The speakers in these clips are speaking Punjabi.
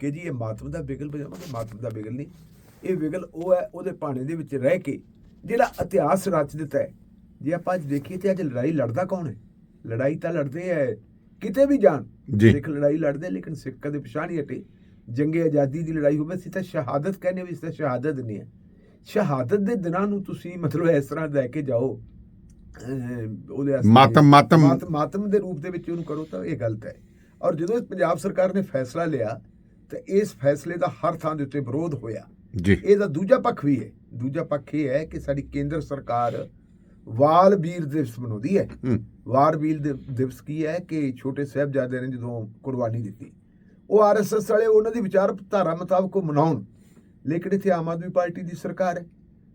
ਕਿ ਜੀ ਇਹ ਮਾਤਮ ਦਾ ਬਿਗਲ ਵਜਾਵਾਂਗੇ ਮਾਤਮ ਦਾ ਬਿਗਲ ਨਹੀਂ। ਇਹ ਬਿਗਲ ਉਹ ਹੈ ਉਹਦੇ ਪਾਣੇ ਦੇ ਵਿੱਚ ਰਹਿ ਕੇ ਜਿਹੜਾ ਇਤਿਹਾਸ ਰਚ ਦਿੱਤਾ ਹੈ। ਜੇ ਆਪਾਂ ਅੱਜ ਦੇਖੀਏ ਤੇ ਅੱਜ ਲੜਾਈ ਲੜਦਾ ਕੌਣ ਹੈ? ਲੜਾਈ ਤਾਂ ਲੜਦੇ ਹੈ ਕਿਤੇ ਵੀ ਜਾਣ। ਸਿੱਖ ਲੜਾਈ ਲੜਦੇ ਲੇਕਿਨ ਸਿੱਖ ਕਦੇ ਪਛਾਣ ਨਹੀਂ ਹਟੇ। ਜੰਗੇ ਆਜ਼ਾਦੀ ਦੀ ਲੜਾਈ ਹੋਵੇ ਸੀ ਤਾਂ ਸ਼ਹਾਦਤ ਕਹਿੰਦੇ ਵੀ ਇਸ ਤਾਂ ਸ਼ਹਾਦਤ ਨਹੀਂ ਹੈ। ਸ਼ਹਾਦਤ ਦੇ ਦਿਨਾਂ ਨੂੰ ਤੁਸੀਂ ਮਤਲਬ ਇਸ ਤਰ੍ਹਾਂ ਲੈ ਕੇ ਜਾਓ ਉਹਦੇ ਮਾਤਮ- ਮਾਤਮ- ਮਾਤ- ਮਾਤਮ ਦੇ ਰੂਪ ਦੇ ਵਿੱਚ ਉਹਨੂੰ ਕਰੋ ਤਾਂ ਇਹ ਗਲਤ ਹੈ। ਔਰ ਜਦੋਂ ਪੰਜਾਬ ਸਰਕਾਰ ਨੇ ਫੈਸਲਾ ਲਿਆ ਤਾਂ ਇਸ ਫੈਸਲੇ ਦਾ ਹਰ ਥਾਂ ਦੇ ਉੱਤੇ ਵਿਰੋਧ ਹੋਇਆ। ਜੀ। ਇਹਦਾ ਦੂਜਾ ਪੱਖ ਵੀ ਹੈ। ਦੂਜਾ ਪੱਖ ਇਹ ਹੈ ਕਿ ਸਾਡੀ ਕੇਂਦਰ ਸਰਕਾਰ ਵਾਲ ਵੀਰ ਦਿਵਸ ਮਨਾਉਂਦੀ ਹੈ। ਵਾਰ ਵੀਰ ਦਿਵ- ਦਿਵਸ ਕੀ ਹੈ ਕਿ ਛੋਟੇ ਸਾਹਿਬਜ਼ਾਦੇ ਨੇ ਜਦੋਂ ਕੁਰਬਾਨੀ ਦਿੱਤੀ। ਉਹ ਆਰਐਸਐਸ ਵਾਲੇ ਉਹਨਾਂ ਦੀ ਵਿਚਾਰਧਾਰਾ ਮੁਤਾਬਕ ਉਹ ਮਨਾਉਣ। ਲੇਕਿਨ ਇੱਥੇ ਆਮ ਆਦਮੀ ਪਾਰਟੀ ਦੀ ਸਰਕਾਰ ਹੈ।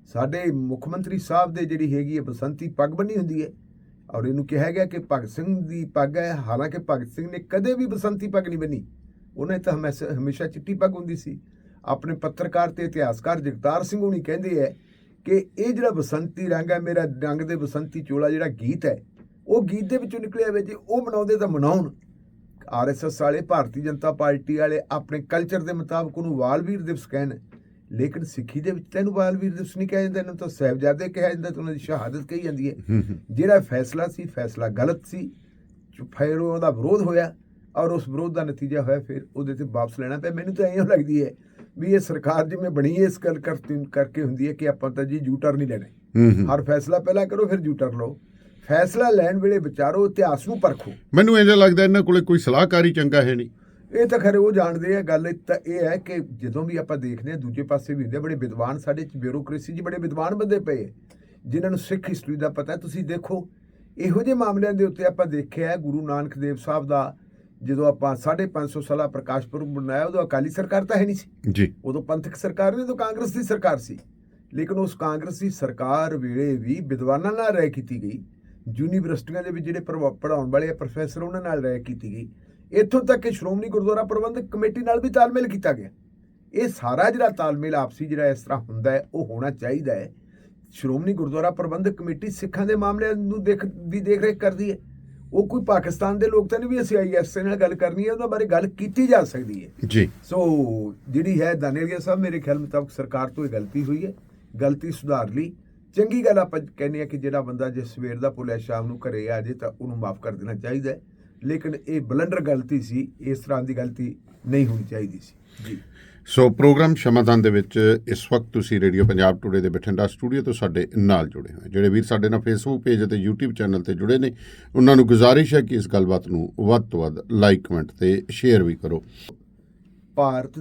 ਸਾਡੇ ਮੁੱਖ ਮੰਤਰੀ ਸਾਹਿਬ ਦੇ ਜਿਹੜੀ ਹੈਗੀ ਹੈ ਬਸੰਤੀ ਪੱਗ ਬੰਨੀ ਹੁੰਦੀ ਹੈ। ਔਰ ਇਹਨੂੰ ਕਿਹਾ ਗਿਆ ਕਿ ਭਗਤ ਸਿੰਘ ਦੀ ਪੱਗ ਹੈ। ਹਾਲਾਂਕਿ ਭਗਤ ਸਿੰਘ ਨੇ ਕਦੇ ਵੀ ਬਸੰਤੀ ਪੱਗ ਨਹੀਂ ਬੰਨੀ। ਉਹਨੇ ਤਾਂ ਹਮੇਸ਼ਾ ਹਮੇਸ਼ਾ ਚਿੱਟੀ ਪੱਗ ਹੁੰਦੀ ਸੀ। ਆਪਣੇ ਪੱਤਰਕਾਰ ਤੇ ਇਤਿਹਾਸਕਾਰ ਜਗਤਾਰ ਸਿੰਘ ਹੁਣੀ ਕਹਿੰਦੇ ਹੈ ਕਿ ਇਹ ਜਿਹੜਾ ਬਸੰਤੀ ਰੰਗ ਹੈ ਮੇਰਾ ਰੰਗ ਦੇ ਬਸੰਤੀ ਚੋਲਾ ਜਿਹੜਾ ਗੀਤ ਹੈ ਉਹ ਗੀਤ ਦੇ ਵਿੱਚੋਂ ਨਿਕਲਿਆ ਹੋਇਆ ਜੇ ਉਹ ਮਨਾਉਂਦੇ ਤਾਂ ਮਨਾਉਣ। ਆਰਐਸਐਸ ਵਾਲੇ ਭਾਰਤੀ ਜਨਤਾ ਪਾਰਟੀ ਵਾਲੇ ਆਪਣੇ ਕਲਚਰ ਦੇ ਮੁਤਾਬਕ ਉਹਨੂੰ ਵਾਲਵੀਰ ਦਿਵਸ ਕਹਿਣ। ਲੇਕਿਨ ਸਿੱਖੀ ਦੇ ਵਿੱਚ ਤੈਨੂੰ ਵਾਲਵੀਰ ਦਿਵਸ ਨਹੀਂ ਕਿਹਾ ਜਾਂਦਾ ਇਹਨੂੰ ਤਾਂ ਸਾਹਿਬਜ਼ਾਦੇ ਕਿਹਾ ਜਾਂਦਾ ਤੇ ਉਹਨਾਂ ਦੀ ਸ਼ਹਾਦਤ ਕਹੀ ਜਾਂਦੀ ਹੈ। ਜਿਹੜਾ ਫੈਸਲਾ ਸੀ ਫੈਸਲਾ ਗਲਤ ਸੀ। ਫਿਰ ਉਹਦਾ ਵਿਰੋਧ ਹੋਇਆ। ਔਰ ਉਸ ਵਿਰੋਧ ਦਾ ਨਤੀਜਾ ਹੋਇਆ ਫਿਰ ਉਹਦੇ ਤੇ ਵਾਪਸ ਲੈਣਾ ਪਿਆ। ਮੈਨੂੰ ਤਾਂ ਐਂ ਲੱਗਦੀ ਹੈ ਵੀ ਇਹ ਸਰਕਾਰ ਜਿਵੇਂ ਬਣੀ ਹੈ ਇਸ ਗੱਲ ਕਰਕੇ ਹੁੰਦੀ ਹੈ ਕਿ ਆਪਾਂ ਤਾਂ ਜੀ ਜੂਟਰ ਨਹੀਂ ਲੈਣੇ। ਹਰ ਫੈਸਲਾ ਪਹਿਲਾਂ ਕਰੋ ਫਿਰ ਜੂਟਰ ਲਓ। ਫੈਸਲਾ ਲੈਣ ਵੇਲੇ ਵਿਚਾਰੋ ਇਤਿਹਾਸ ਨੂੰ ਪਰਖੋ। ਮੈਨੂੰ ਇੰਜ ਲੱਗਦਾ ਇਹਨਾਂ ਕੋਲੇ ਕੋਈ ਸਲਾਹਕਾਰੀ ਚੰਗਾ ਹੈ ਨਹੀਂ। ਇਹ ਤਾਂ ਖਰੇ ਉਹ ਜਾਣਦੇ ਆ ਗੱਲ ਤਾਂ ਇਹ ਹੈ ਕਿ ਜਦੋਂ ਵੀ ਆਪਾਂ ਦੇਖਦੇ ਹਾਂ ਦੂਜੇ ਪਾਸੇ ਵੀ ਹੁੰਦੇ ਆ, ਬੜੇ ਵਿਦਵਾਨ ਸਾਡੇ ਚ ਬਿਊਰੋਕ੍ਰੇਸੀ 'ਚ ਬੜੇ ਵਿਦਵਾਨ ਬੰਦੇ ਪਏ ਆ, ਜਿਨ੍ਹਾਂ ਨੂੰ ਸਿੱਖ ਹਿਸਟਰੀ ਦਾ ਪਤਾ। ਤੁਸੀਂ ਦੇਖੋ ਇਹੋ ਜਿਹੇ ਮਾਮਲਿਆਂ ਦੇ ਉੱਤੇ ਆਪਾਂ ਦੇਖਿਆ ਗੁਰੂ ਨਾਨਕ ਦੇਵ ਸਾਹਿਬ ਦਾ ਜਦੋਂ ਆਪਾਂ 550 ਸਾਲਾ ਪ੍ਰਕਾਸ਼ ਪੁਰਬ ਬਣਾਇਆ ਉਦੋਂ ਅਕਾਲੀ ਸਰਕਾਰ ਤਾਂ ਹੈ ਨਹੀਂ ਸੀ। ਜੀ। ਉਦੋਂ ਪੰਥਕ ਸਰਕਾਰ ਨਹੀਂ ਉਦੋਂ ਕਾਂਗਰਸ ਦੀ ਸਰਕਾਰ ਸੀ। ਲੇਕਿਨ ਉਸ ਕਾਂਗਰਸ ਦੀ ਸਰਕਾਰ ਵੇਲੇ ਵੀ ਵਿਦਵਾਨਾਂ ਨਾਲ ਰਾਏ ਕੀਤੀ ਗਈ। ਯੂਨੀਵਰਸਿਟੀਆਂ ਦੇ ਵਿੱਚ ਜਿਹੜੇ ਪੜਾਉਣ ਵਾਲੇ ਆ ਪ੍ਰੋਫੈਸਰ ਉਹਨਾਂ ਨਾਲ ਰਾਏ ਕੀਤੀ ਗਈ। ਇੱਥੋਂ ਤੱਕ ਕਿ ਸ਼੍ਰੋਮਣੀ ਗੁਰਦੁਆਰਾ ਪ੍ਰਬੰਧਕ ਕਮੇਟੀ ਨਾਲ ਵੀ ਤਾਲਮੇਲ ਕੀਤਾ ਗਿਆ। ਇਹ ਸਾਰਾ ਜਿਹੜਾ ਤਾਲਮੇਲ ਆਪਸੀ ਜਿਹੜਾ ਇਸ ਤਰ੍ਹਾਂ ਹੁੰਦਾ ਹੈ ਉਹ ਹੋਣਾ ਚਾਹੀਦਾ ਹੈ। ਸ਼੍ਰੋਮਣੀ ਗੁਰਦੁਆਰਾ ਪ੍ਰਬੰਧਕ ਕਮੇਟੀ ਸਿੱਖਾਂ ਦੇ ਮਾਮਲਿਆਂ ਨੂੰ ਦੇਖ ਦੀ ਦੇਖ ਰੇਖ ਕਰਦੀ ਹੈ। ਉਹ ਕੋਈ ਪਾਕਿਸਤਾਨ ਦੇ ਲੋਕ ਤਾਂ ਨਹੀਂ ਵੀ ਅਸੀਂ ਆਈਐਸਏ ਨਾਲ ਗੱਲ ਕਰਨੀ ਹੈ ਉਹਨਾਂ ਬਾਰੇ ਗੱਲ ਕੀਤੀ ਜਾ ਸਕਦੀ ਹੈ। ਜੀ। ਸੋ ਜਿਹੜੀ ਹੈ ਦਾਨੇਲੀਆ ਸਾਹਿਬ ਮੇਰੇ ਖਿਆਲ ਮੁਤਾਬਕ ਸਰਕਾਰ ਤੋਂ ਇਹ ਗਲਤੀ ਹੋਈ ਹੈ। ਗਲਤੀ ਸੁਧਾਰ ਲਈ। ਚੰਗੀ ਗੱਲ ਆਪਾਂ ਕਹਿੰਦੇ ਆ ਕਿ ਜਿਹੜਾ ਬੰਦਾ ਜੇ ਸਵੇਰ ਦਾ ਭੁੱਲਿਆ ਸ਼ਾਮ ਨੂੰ ਘਰੇ ਆ ਜੇ ਤਾਂ ਉਹਨੂੰ ਮਾਫ ਕਰ ਦੇਣਾ ਚਾਹੀਦਾ ਹੈ। ਲੇਕਿਨ ਇਹ ਬਲੰਡਰ ਗਲਤੀ ਸੀ ਇਸ ਤਰ੍ਹਾਂ ਦੀ ਗਲਤੀ ਨਹੀਂ ਹੋਣੀ ਚਾਹੀਦੀ ਸੀ। ਜੀ। ਸੋ ਪ੍ਰੋਗਰਾਮ ਸ਼ਮਾਦਾਨ ਦੇ ਵਿੱਚ ਇਸ ਵਕਤ ਤੁਸੀਂ ਰੇਡੀਓ ਪੰਜਾਬ ਟੁਡੇ ਦੇ ਬਠਿੰਡਾ ਸਟੂਡੀਓ ਤੋਂ ਸਾਡੇ ਨਾਲ ਜੁੜੇ ਹੋਏ ਜਿਹੜੇ ਵੀਰ ਸਾਡੇ ਨਾਲ ਫੇਸਬੁੱਕ ਪੇਜ ਅਤੇ YouTube ਚੈਨਲ ਤੇ ਜੁੜੇ ਨੇ ਉਹਨਾਂ ਨੂੰ ਗੁਜ਼ਾਰਿਸ਼ ਹੈ ਕਿ ਇਸ ਗੱਲਬਾਤ ਨੂੰ ਵੱਧ ਤੋਂ ਵੱਧ ਲਾਈਕ ਕਮੈਂਟ ਤੇ ਸ਼ੇਅਰ ਵੀ ਕਰੋ। ਭਾਰਤ